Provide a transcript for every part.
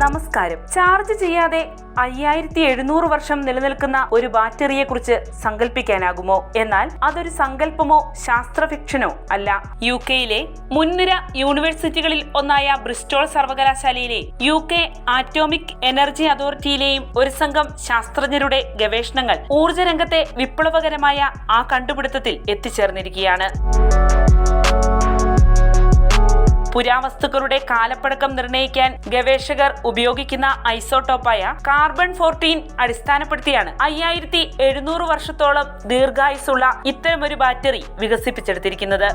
ഇപ്രകാരം ചാർജ് ചെയ്യാതെ അയ്യായിരത്തി എഴുന്നൂറ് വർഷം നിലനിൽക്കുന്ന ഒരു ബാറ്ററിയെ കുറിച്ച് സങ്കല്പിക്കാനാകുമോ എന്നാൽ അതൊരു സങ്കല്പമോ ശാസ്ത്ര ഫിക്ഷനോ അല്ല. യു കെയിലെ മുൻനിര യൂണിവേഴ്സിറ്റികളിൽ ഒന്നായ ബ്രിസ്റ്റോൾ സർവകലാശാലയിലെ യു കെ ആറ്റോമിക് എനർജി അതോറിറ്റിയിലെയും ഒരു സംഘം ശാസ്ത്രജ്ഞരുടെ ഗവേഷണങ്ങൾ ഊർജരംഗത്തെ വിപ്ലവകരമായ ആ കണ്ടുപിടുത്തത്തിൽ എത്തിച്ചേർന്നിരിക്കുകയാണ്. പുരാവസ്തുക്കളുടെ കാലപ്പഴക്കം നിർണയിക്കാൻ ഗവേഷകർ ഉപയോഗിക്കുന്ന ഐസോട്ടോപ്പായ കാർബൺ ഫോർട്ടീൻ അടിസ്ഥാനപ്പെടുത്തിയാണ് അയ്യായിരത്തി എഴുന്നൂറ് വർഷത്തോളം ദീർഘായുസുള്ള ഇത്തരമൊരു ബാറ്ററി വികസിപ്പിച്ചെടുത്തിരിക്കുന്നത്.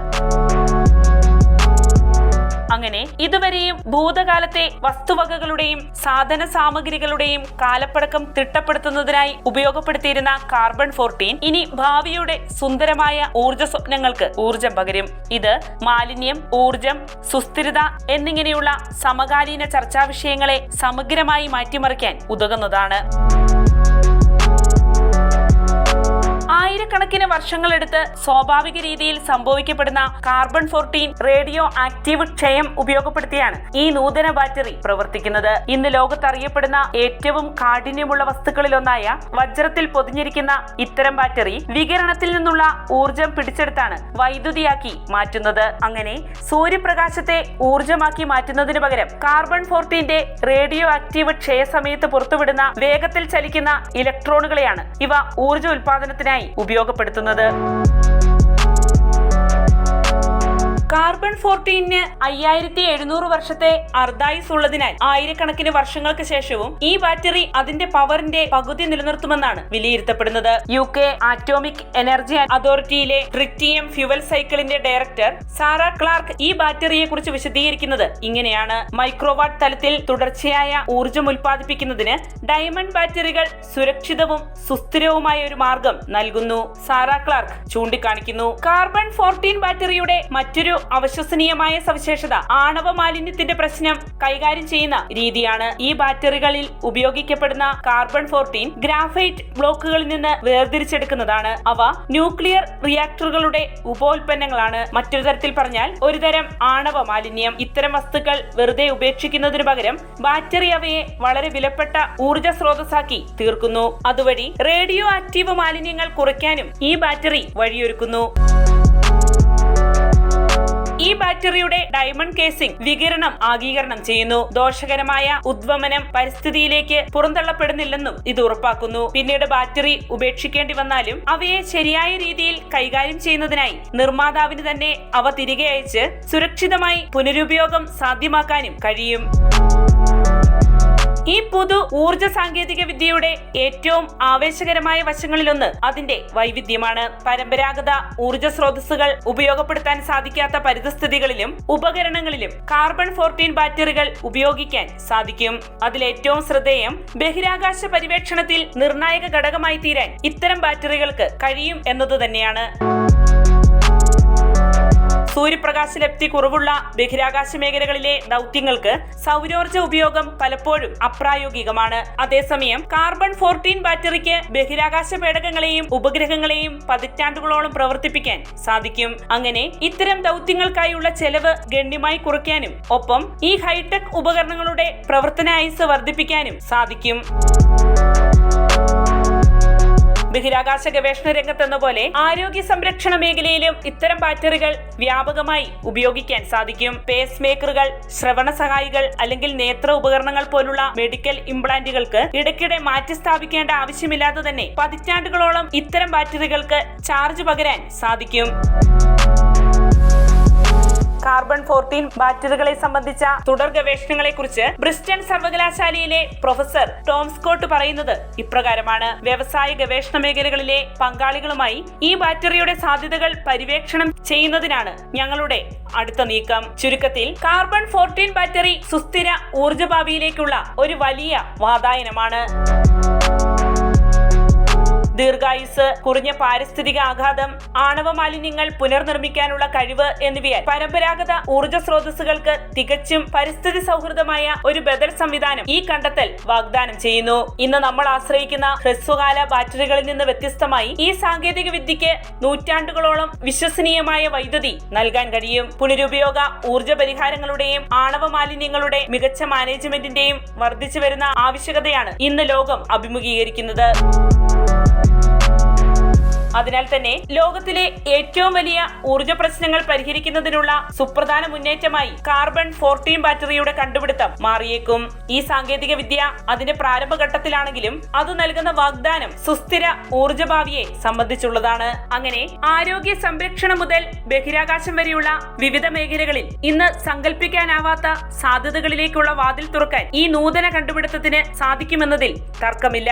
അങ്ങനെ ഇതുവരെയും ഭൂതകാലത്തെ വസ്തുവകകളുടെയും സാധന സാമഗ്രികളുടെയും കാലപ്പഴക്കം തിട്ടപ്പെടുത്തുന്നതിനായി ഉപയോഗപ്പെടുത്തിയിരുന്ന കാർബൺ ഫോർട്ടീൻ ഇനി ഭാവിയുടെ സുന്ദരമായ ഊർജ സ്വപ്നങ്ങൾക്ക് ഊർജം പകരും. ഇത് മാലിന്യം ഊർജം സുസ്ഥിരത എന്നിങ്ങനെയുള്ള സമകാലീന ചർച്ചാ വിഷയങ്ങളെ സമഗ്രമായി മാറ്റിമറിക്കാൻ ഉതകുന്നതാണ്. ആയിരക്കണക്കിന് വർഷങ്ങളെടുത്ത് സ്വാഭാവിക രീതിയിൽ സംഭവിക്കപ്പെടുന്ന കാർബൺ ഫോർട്ടീൻ റേഡിയോ ആക്റ്റീവ് ക്ഷയം ഉപയോഗപ്പെടുത്തിയാണ് ഈ നൂതന ബാറ്ററി പ്രവർത്തിക്കുന്നത്. ഇന്ന് ലോകത്തറിയപ്പെടുന്ന ഏറ്റവും കാഠിന്യമുള്ള വസ്തുക്കളിലൊന്നായ വജ്രത്തിൽ പൊതിഞ്ഞിരിക്കുന്ന ഇത്തരം ബാറ്ററി വികിരണത്തിൽ നിന്നുള്ള ഊർജം പിടിച്ചെടുത്താണ് വൈദ്യുതിയാക്കി മാറ്റുന്നത്. അങ്ങനെ സൂര്യപ്രകാശത്തെ ഊർജമാക്കി മാറ്റുന്നതിന് പകരം കാർബൺ ഫോർട്ടീന്റെ റേഡിയോ ആക്റ്റീവ് ക്ഷയ സമയത്ത് പുറത്തുവിടുന്ന വേഗത്തിൽ ചലിക്കുന്ന ഇലക്ട്രോണുകളെയാണ് ഇവ ഊർജ ഉൽപാദനത്തിനായി ഉപയോഗപ്പെടുത്തുന്നത്. രൂപപ്പെടുത്തുന്നത് കാർബൺ ഫോർട്ടീന് അയ്യായിരത്തി എഴുന്നൂറ് വർഷത്തെ അർദായുസ് ഉള്ളതിനാൽ ആയിരക്കണക്കിന് വർഷങ്ങൾക്ക് ശേഷവും ഈ ബാറ്ററി അതിന്റെ പവറിന്റെ പകുതി നിലനിർത്തുമെന്നാണ് വിലയിരുത്തപ്പെടുന്നത്. യു കെ ആറ്റോമിക് എനർജി അതോറിറ്റിയിലെ ട്രിറ്റിയം ഫ്യുവൽ സൈക്കിളിന്റെ ഡയറക്ടർ സാറ ക്ലാർക്ക് ഈ ബാറ്ററിയെ കുറിച്ച് വിശദീകരിക്കുന്നത് ഇങ്ങനെയാണ്. മൈക്രോവാട്ട് തലത്തിൽ തുടർച്ചയായ ഊർജം ഉൽപ്പാദിപ്പിക്കുന്നതിന് ഡയമണ്ട് ബാറ്ററികൾ സുരക്ഷിതവും സുസ്ഥിരവുമായ ഒരു മാർഗം നൽകുന്നു. സാറ ക്ലാർക്ക് ചൂണ്ടിക്കാണിക്കുന്നു. കാർബൺ ഫോർട്ടീൻ ബാറ്ററിയുടെ മറ്റൊരു അവിശ്വസനീയമായ സവിശേഷത ആണവ മാലിന്യത്തിന്റെ പ്രശ്നം കൈകാര്യം ചെയ്യുന്ന രീതിയാണ് ഈ ബാറ്ററികളിൽ ഉപയോഗിക്കപ്പെടുന്ന കാർബൺ ഫോർട്ടീൻ ഗ്രാഫൈറ്റ് ബ്ലോക്കുകളിൽ നിന്ന് വേർതിരിച്ചെടുക്കുന്നതാണ്. അവ ന്യൂക്ലിയർ റിയാക്ടറുകളുടെ ഉപോൽപ്പന്നങ്ങളാണ്. മറ്റൊരു തരത്തിൽ പറഞ്ഞാൽ ഒരുതരം ആണവ മാലിന്യം. ഇത്തരം വസ്തുക്കൾ വെറുതെ ഉപേക്ഷിക്കുന്നതിനു പകരം ബാറ്ററി അവയെ വളരെ വിലപ്പെട്ട ഊർജ സ്രോതസ്സാക്കി തീർക്കുന്നു. അതുവഴി റേഡിയോ ആക്റ്റീവ് മാലിന്യങ്ങൾ കുറയ്ക്കാനും ഈ ബാറ്ററി വഴിയൊരുക്കുന്നു. ഈ ബാറ്ററിയുടെ ഡയമണ്ട് കേസിംഗ് വികിരണം ആഗീകരണം ചെയ്യുന്നു. ദോഷകരമായ ഉദ്വമനം പരിസ്ഥിതിയിലേക്ക് പുറന്തള്ളപ്പെടുന്നില്ലെന്നും ഇത് ഉറപ്പാക്കുന്നു. പിന്നീട് ബാറ്ററി ഉപേക്ഷിക്കേണ്ടി വന്നാലും അവയെ ശരിയായ രീതിയിൽ കൈകാര്യം ചെയ്യുന്നതിനായി നിർമ്മാതാവിന് തന്നെ അവ തിരികെ അയച്ച് സുരക്ഷിതമായി പുനരുപയോഗം സാധ്യമാക്കാനും കഴിയും. ഈ പുതു ഊർജ സാങ്കേതിക വിദ്യയുടെ ഏറ്റവും ആവേശകരമായ വശങ്ങളിലൊന്ന് അതിന്റെ വൈവിധ്യമാണ്. പരമ്പരാഗത ഊർജ സ്രോതസ്സുകൾ ഉപയോഗപ്പെടുത്താൻ സാധിക്കാത്ത പരിതസ്ഥിതികളിലും ഉപകരണങ്ങളിലും കാർബൺ ഫോർട്ടീൻ ബാറ്ററികൾ ഉപയോഗിക്കാൻ സാധിക്കും. അതിലേറ്റവും ശ്രദ്ധേയം ബഹിരാകാശ പര്യവേക്ഷണത്തിൽ നിർണായക ഘടകമായി തീരാൻ ഇത്തരം ബാറ്ററികൾക്ക് കഴിയും എന്നത് തന്നെയാണ്. സൂര്യപ്രകാശ ലബ്ധി കുറവുള്ള ബഹിരാകാശ മേഖലകളിലെ ദൗത്യങ്ങൾക്ക് സൗരോർജ ഉപയോഗം പലപ്പോഴും അപ്രായോഗികമാണ്. അതേസമയം കാർബൺ ഫോർട്ടീൻ ബാറ്ററിക്ക് ബഹിരാകാശ പേടകങ്ങളെയും ഉപഗ്രഹങ്ങളെയും പതിറ്റാണ്ടുകളോളം പ്രവർത്തിപ്പിക്കാൻ സാധിക്കും. അങ്ങനെ ഇത്തരം ദൗത്യങ്ങൾക്കായുള്ള ചെലവ് ഗണ്യമായി കുറയ്ക്കാനും ഒപ്പം ഈ ഹൈടെക് ഉപകരണങ്ങളുടെ പ്രവർത്തന ആയുസ് വർദ്ധിപ്പിക്കാനും സാധിക്കും. ബഹിരാകാശ ഗവേഷണ രംഗത്തെന്ന പോലെ ആരോഗ്യ സംരക്ഷണ മേഖലയിലും ഇത്തരം ബാറ്ററികൾ വ്യാപകമായി ഉപയോഗിക്കാൻ സാധിക്കും. പേസ് മേക്കറുകൾ ശ്രവണ സഹായികൾ അല്ലെങ്കിൽ നേത്ര ഉപകരണങ്ങൾ പോലുള്ള മെഡിക്കൽ ഇംപ്ലാന്റുകൾക്ക് ഇടയ്ക്കിടെ മാറ്റി സ്ഥാപിക്കേണ്ട ആവശ്യമില്ലാതെ തന്നെ പതിറ്റാണ്ടുകളോളം ഇത്തരം ബാറ്ററികൾക്ക് ചാർജ് പകരാൻ സാധിക്കും. ഫോർട്ടീൻ ബാറ്ററികളെ സംബന്ധിച്ച തുടർ ഗവേഷണങ്ങളെ കുറിച്ച് ബ്രിസ്റ്റൺ സർവകലാശാലയിലെ പ്രൊഫസർ ടോം സ്കോട്ട് പറയുന്നത് ഇപ്രകാരമാണ്. വ്യവസായ ഗവേഷണ മേഖലകളിലെ പങ്കാളികളുമായി ഈ ബാറ്ററിയുടെ സാധ്യതകൾ പര്യവേക്ഷണം ചെയ്യുന്നതിനാണ് ഞങ്ങളുടെ അടുത്ത നീക്കം. ചുരുക്കത്തിൽ കാർബൺ ഫോർട്ടീൻ ബാറ്ററി സുസ്ഥിര ഊർജഭാവിയിലേക്കുള്ള ഒരു വലിയ വാതായനമാണ്. ദീർഘായുസ് കുറഞ്ഞ പാരിസ്ഥിതിക ആഘാതം ആണവ മാലിന്യങ്ങൾ പുനർനിർമ്മിക്കാനുള്ള കഴിവ് എന്നിവയാൽ പരമ്പരാഗത ഊർജ സ്രോതസ്സുകൾക്ക് തികച്ചും പരിസ്ഥിതി സൗഹൃദമായ ഒരു ബദൽ സംവിധാനം ഈ കണ്ടെത്തൽ വാഗ്ദാനം ചെയ്യുന്നു. ഇന്ന് നമ്മൾ ആശ്രയിക്കുന്ന ഹ്രസ്വകാല ബാറ്ററികളിൽ നിന്ന് വ്യത്യസ്തമായി ഈ സാങ്കേതിക വിദ്യക്ക് നൂറ്റാണ്ടുകളോളം വിശ്വസനീയമായ വൈദ്യുതി നൽകാൻ കഴിയും. പുനരുപയോഗ ഊർജ പരിഹാരങ്ങളുടെയും ആണവ മാലിന്യങ്ങളുടെ മികച്ച മാനേജ്മെന്റിന്റെയും വർദ്ധിച്ചു വരുന്ന ആവശ്യകതയാണ് ഇന്ന് ലോകം അഭിമുഖീകരിക്കുന്നത്. അതിനാൽ തന്നെ ലോകത്തിലെ ഏറ്റവും വലിയ ഊർജ പ്രശ്നങ്ങൾ പരിഹരിക്കുന്നതിനുള്ള സുപ്രധാന മുന്നേറ്റമായി കാർബൺ ഫോർട്ടീൻ ബാറ്ററിയുടെ കണ്ടുപിടുത്തം മാറിയേക്കും. ഈ സാങ്കേതിക വിദ്യ അതിന്റെ പ്രാരംഭഘട്ടത്തിലാണെങ്കിലും അത് നൽകുന്ന വാഗ്ദാനം സുസ്ഥിര ഊർജഭാവിയെ സംബന്ധിച്ചുള്ളതാണ്. അങ്ങനെ ആരോഗ്യ സംരക്ഷണം മുതൽ ബഹിരാകാശം വരെയുള്ള വിവിധ മേഖലകളിൽ ഇന്ന് സങ്കല്പിക്കാനാവാത്ത സാധ്യതകളിലേക്കുള്ള വാതിൽ തുറക്കാൻ ഈ നൂതന കണ്ടുപിടുത്തത്തിന് സാധിക്കുമെന്നതിൽ തർക്കമില്ല.